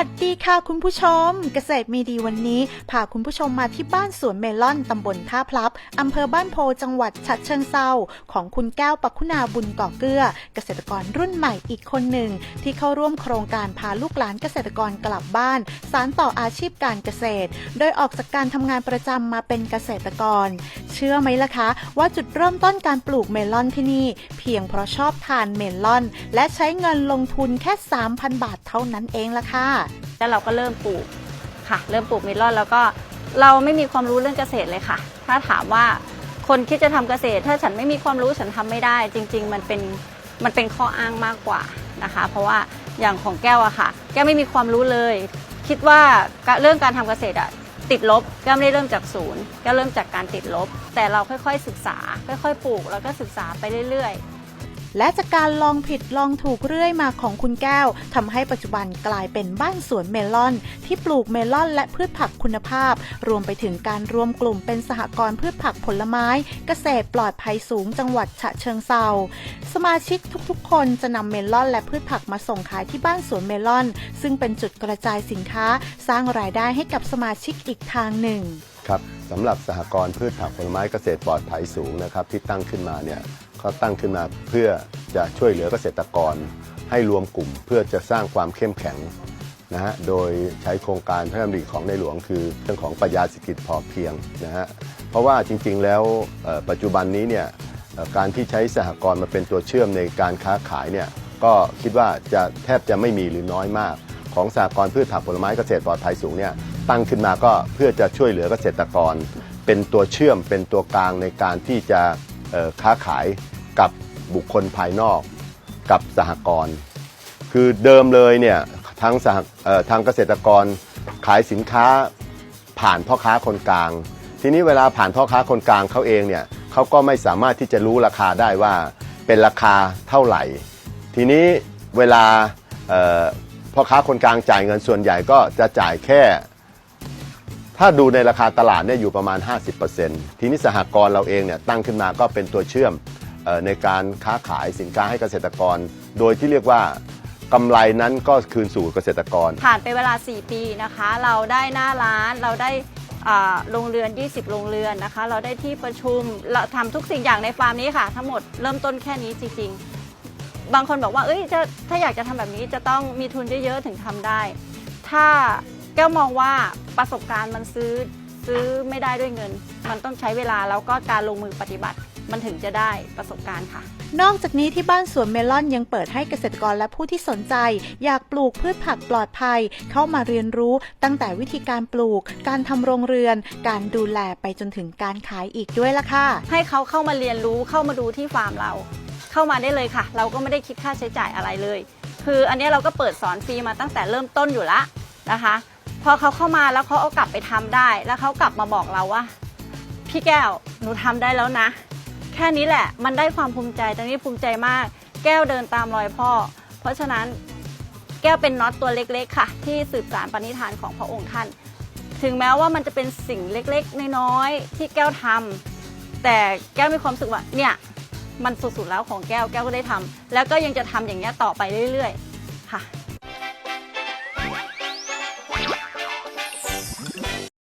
วัสดีค่ะคุณผู้ชม เกษตรมีดีวันนี้พาคุณผู้ชมมาที่บ้านสวนเมลอนตำบลท่าพลับอำเภอบ้านโพจังหวัดฉะเชิงเซาของคุณแก้วปักคุณาบุญก่อเกื้อ เกษตรกรรุ่นใหม่อีกคนหนึ่ง ที่เข้าร่วมโครงการพาลูกหลานเกษตรกรกลับบ้าน สารต่ออาชีพการเกษตร โดยออกจากการทำงานประจำมาเป็นเกษตรกร เชื่อไหมล่ะคะ ว่าจุดเริ่มต้นการปลูกเมลอนที่นี่ เพียงเพราะชอบทานเมลอน และใช้เงินลงทุนแค่ 3,000 บาทเท่านั้นเองล่ะค่ะ แล้วเราก็เริ่มปลูกค่ะ เริ่มปลูกเมลอนแล้วก็เราไม่มีความรู้เรื่องเกษตรเลยค่ะ ถ้าถามว่าคนคิดจะทำเกษตร ถ้าฉันไม่มีความรู้ฉันทำไม่ได้ จริง ๆ มันเป็นมันเป็นข้ออ้างมากกว่านะคะ เพราะว่าอย่างของแก้วอะค่ะ แก้วไม่มีความรู้เลย คิดว่าเรื่องการทำเกษตรอะติดลบแก้วไม่ได้เริ่มจากศูนย์แก้วเริ่มจากการติดลบ แต่เราค่อยๆศึกษา ค่อยๆปลูกแล้วก็ศึกษาไปเรื่อยๆ และจากการลองผิดลองถูกเรื่อยมาของคุณแก้วทำให้ปัจจุบันกลายเป็นบ้านสวนเมลอน ที่ปลูกเมลอนและพืชผักคุณภาพ รวมไปถึงการรวมกลุ่มเป็นสหกรณ์พืชผักผลไม้ เกษตรปลอดภัยสูงจังหวัดฉะเชิงเซาสมาชิกทุกๆ คนจะนำเมลอนและพืชผักมาส่งขายที่บ้านสวนเมลอน ซึ่งเป็นจุดกระจายสินค้า สร้างรายได้ให้กับสมาชิกอีกทางหนึ่งครับสำหรับสหกรณ์พืชผักผลไม้เกษตรปลอดภัยสูงนะครับที่ตั้งขึ้นมาเนี่ย เขาตั้งขึ้นมาเพื่อจะช่วยเหลือเกษตรกร ให้รวมกลุ่มเพื่อจะสร้างความเข้มแข็งนะฮะโดยใช้โครงการพระราชดำริของในหลวงคือเรื่องของปรัชญาเศรษฐกิจพอเพียงนะฮะเพราะว่าจริงๆแล้วปัจจุบันนี้เนี่ยการที่ใช้สหกรณ์มาเป็นตัวเชื่อมในการค้าขายเนี่ยก็คิดว่าจะแทบจะไม่มีหรือน้อยมาก ของสหกรณ์พืชผักผลไม้เกษตรปลอดภัยสูงเนี่ยตั้งขึ้นมาก็เพื่อจะช่วยเหลือเกษตรกร เป็นตัวเชื่อมเป็นตัวกลางในการที่จะ ค้าขายกับบุคคลภายนอกกับสหกรณ์คือเดิมเลยเนี่ยทางสหทางเกษตรกรขายสินค้าผ่านพ่อค้าคนกลาง ทีนี้เวลาผ่านพ่อค้าคนกลางเขาเองเนี่ยเขาก็ไม่สามารถที่จะรู้ราคาได้ว่าเป็นราคาเท่าไหร่ ทีนี้เวลาพ่อค้าคนกลางจ่ายเงินส่วนใหญ่ก็จะจ่ายแค่ ถ้าดูในราคาตลาดเนี่ยอยู่ประมาณ 50%ทีนี้สหกรณ์เราเองเนี่ยตั้งขึ้นมาก็เป็นตัวเชื่อมออในการค้าขายสินค้าให้เกษตรกร โดยที่เรียกว่ากำไรนั้นก็คืนสู่เกษตรกร ผ่านไปเวลา 4 ปีนะคะ เราได้หน้าร้านเราได้โรงเรือน 20 โรงเรือนนะคะ เราได้ที่ประชุมเราทำทุกสิ่งอย่างในฟาร์มนี้ค่ะ ทั้งหมดเริ่มต้นแค่นี้จริงๆ บางคนบอกว่าเอ้ยจะถ้าอยากจะทำแบบนี้จะต้องมีทุนเยอะๆถึงทำได้ ถ้า แก้วมองว่าประสบการณ์มันซื้อซื้อไม่ได้ด้วยเงิน มันต้องใช้เวลาแล้วก็การลงมือปฏิบัติมันถึงจะได้ประสบการณ์ค่ะ นอกจากนี้ที่บ้านสวนเมลอนยังเปิดให้เกษตรกรและผู้ที่สนใจ อยากปลูกพืชผักปลอดภัย เข้ามาเรียนรู้ตั้งแต่วิธีการปลูก การทำโรงเรือน การดูแลไปจนถึงการขายอีกด้วยล่ะค่ะ ให้เขาเข้ามาเรียนรู้เข้ามาดูที่ฟาร์มเรา เข้ามาได้เลยค่ะ เราก็ไม่ได้คิดค่าใช้จ่ายอะไรเลย คืออันนี้เราก็เปิดสอนฟรีมาตั้งแต่เริ่มต้นอยู่ละนะคะ พอเขาเข้ามาแล้วเขาเอากลับไปทำได้ แล้วเขากลับมาบอกเราว่า พี่แก้วหนูทำได้แล้วนะ แค่นี้แหละมันได้ความภูมิใจตอนนี้ภูมิใจมาก แก้วเดินตามรอยพ่อ เพราะฉะนั้นแก้วเป็นน็อตตัวเล็กๆ ค่ะ ที่สืบสารปณิธานของพระองค์ท่าน ถึงแม้ว่ามันจะเป็นสิ่งเล็กๆ น้อยๆ ที่แก้วทำแต่แก้วมีความรู้สึกว่าเนี่ยมันสุดๆแล้วของแก้วแก้วก็ได้ทำแล้วก็ยังจะทำอย่างนี้ต่อไปเรื่อย ๆ ค่ะ